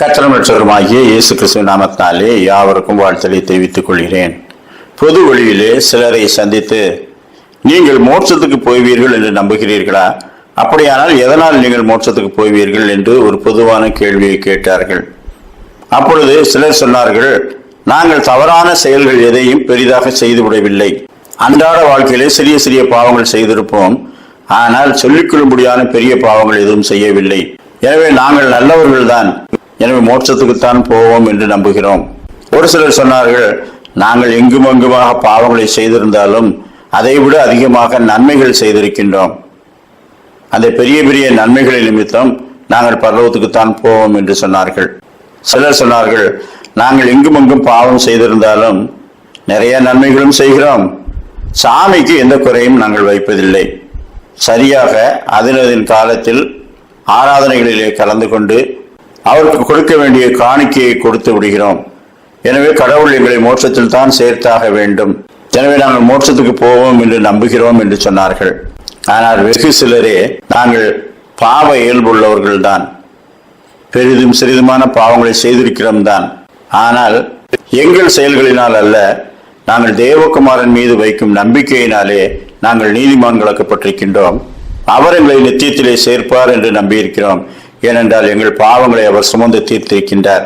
ரட்சகருமாகிய இயேசு கிறிஸ்துவ நாமத்தினாலே யாவருக்கும் வாழ்த்தலை தெரிவித்துக் கொள்கிறேன். பொது வழியிலே சிலரை சந்தித்து நீங்கள் மோட்சத்துக்கு போய்வீர்கள் என்று நம்புகிறீர்களா? அப்படியானால் எதனால் நீங்கள் மோட்சத்துக்கு போய்வீர்கள்? என்று ஒரு பொதுவான கேள்வியை கேட்டார்கள். அப்பொழுது சிலர் சொன்னார்கள் நாங்கள் தவறான செயல்கள் எதையும் பெரிதாக செய்துவிடவில்லை. அன்றாட வாழ்க்கையிலே சிறிய சிறிய பாவங்கள் செய்திருப்போம். ஆனால் சொல்லிக்கொள்ளும்படியான பெரிய பாவங்கள் எதுவும் செய்யவில்லை. எனவே நாங்கள் நல்லவர்கள்தான். எனவே மோட்சத்துக்குத்தான் போவோம் என்று நம்புகிறோம். ஒரு சிலர் சொன்னார்கள் நாங்கள் எங்கும் அங்குமாக பாவங்களை செய்திருந்தாலும் அதைவிட அதிகமாக நன்மைகள் செய்திருக்கின்றோம். அந்த பெரிய பெரிய நன்மைகளின் நிமித்தம் நாங்கள் பரலோகத்துக்குத்தான் போவோம் என்று சொன்னார்கள். சிலர் சொன்னார்கள் நாங்கள் எங்கும் அங்கும் பாவம் செய்திருந்தாலும் நிறைய நன்மைகளும் செய்கிறோம். சாமிக்கு எந்த குறையும் நாங்கள் வைப்பதில்லை. சரியாக அதினதின் காலத்தில் ஆராதனைகளிலே கலந்து கொண்டு அவருக்கு கொடுக்க வேண்டிய காணிக்கையை கொடுத்து விடுகிறோம். எனவே கடவுள் எங்களை மோட்சத்தில் தான் சேர்த்தாக வேண்டும். எனவே நாங்கள் மோட்சத்துக்கு போவோம் என்று நம்புகிறோம் என்று சொன்னார்கள். ஆனால் வெகு சிலரே நாங்கள் பாவ இயல்புள்ளவர்கள் தான் பெரிதும் சிறிதுமான பாவங்களை செய்திருக்கிறோம் தான். ஆனால் எங்கள் செயல்களினால் அல்ல நாங்கள் தேவகுமாரன் மீது வைக்கும் நம்பிக்கையினாலே நாங்கள் நீதிமான்களாக்கப்பட்டிருக்கின்றோம். அவர் எங்களை நித்தியத்திலே சேர்ப்பார் என்று நம்பியிருக்கிறோம். ஏனென்றால் எங்கள் பாவங்களை அவர் சுமந்து தீர்த்திருக்கின்றார்.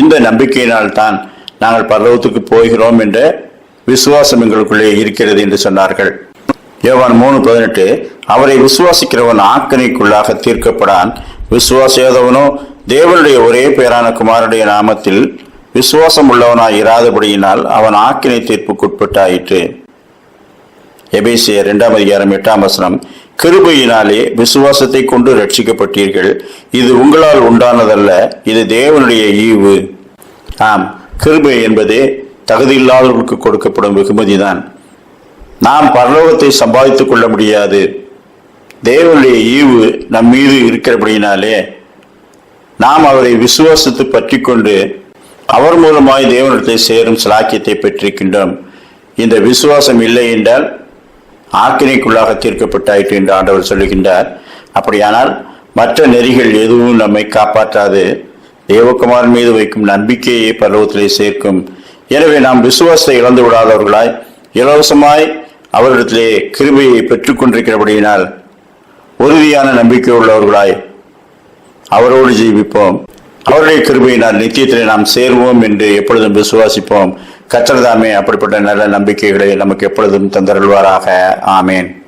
இந்த நம்பிக்கையினால் தான் நாங்கள் பரலோகத்துக்கு போகிறோம் என்ற விசுவாசம் எங்களுக்குள்ளே இருக்கிறது என்று சொன்னார்கள். யோவான் மூணு பதினெட்டு அவரை விசுவாசிக்கிறவன் ஆக்கணைக்குள்ளாக தீர்க்கப்படான். விசுவாசியாதவனோ தேவனுடைய ஒரே பெயரான குமாரனுடைய நாமத்தில் விசுவாசம் உள்ளவனாய் இராதபடியினால் அவன் ஆக்கினை தீர்ப்புக்குட்பட்டாயிற்று. எபேசிய இரண்டாம் அதிகாரம் எட்டாம் வசனம் கிருபையினாலே விசுவாசத்தை கொண்டு ரட்சிக்கப்பட்டீர்கள் இது உங்களால் உண்டானதல்ல இது தேவனுடைய ஈவு. ஆம் கிருபை என்பதே தகுதியில்லாதவர்களுக்கு கொடுக்கப்படும் வெகுமதிதான். நாம் பரலோகத்தை சம்பாதித்துக் கொள்ள முடியாது. தேவனுடைய ஈவு நம் மீது இருக்கிறபடியினாலே நாம் அவரை விசுவாசத்து பற்றி கொண்டு அவர் மூலமாய் தேவனிடத்தை சேரும் சலாக்கியத்தை பெற்றிருக்கின்றோம். இந்த விசுவாசம் இல்லை என்றால் ஆக்கினைக்குள்ளாக தீர்க்கப்பட்டாயிற்று என்று ஆண்டவர் சொல்லுகின்றார். அப்படியானால் மற்ற நெறிகள் எதுவும் நம்மை காப்பாற்றாது. தேவகுமார் மீது வைக்கும் நம்பிக்கையை பருவத்திலே சேர்க்கும். எனவே நாம் விசுவாசத்தை இழந்து விடாதவர்களாய் இலவசமாய் அவரிடத்திலே கிருமையை பெற்றுக் கொண்டிருக்கிறபடியினால் உறுதியான நம்பிக்கை உள்ளவர்களாய் அவரோடு ஜீவிப்போம். அவருடைய கிருபையினால் நித்தியத்திலே நாம் சேர்வோம் என்று எப்பொழுதும் விசுவாசிப்போம். கற்றதாமே அப்படிப்பட்ட நல்ல நம்பிக்கைகளை நமக்கு எப்பொழுதும் தந்தருள்வாராக. ஆமேன்.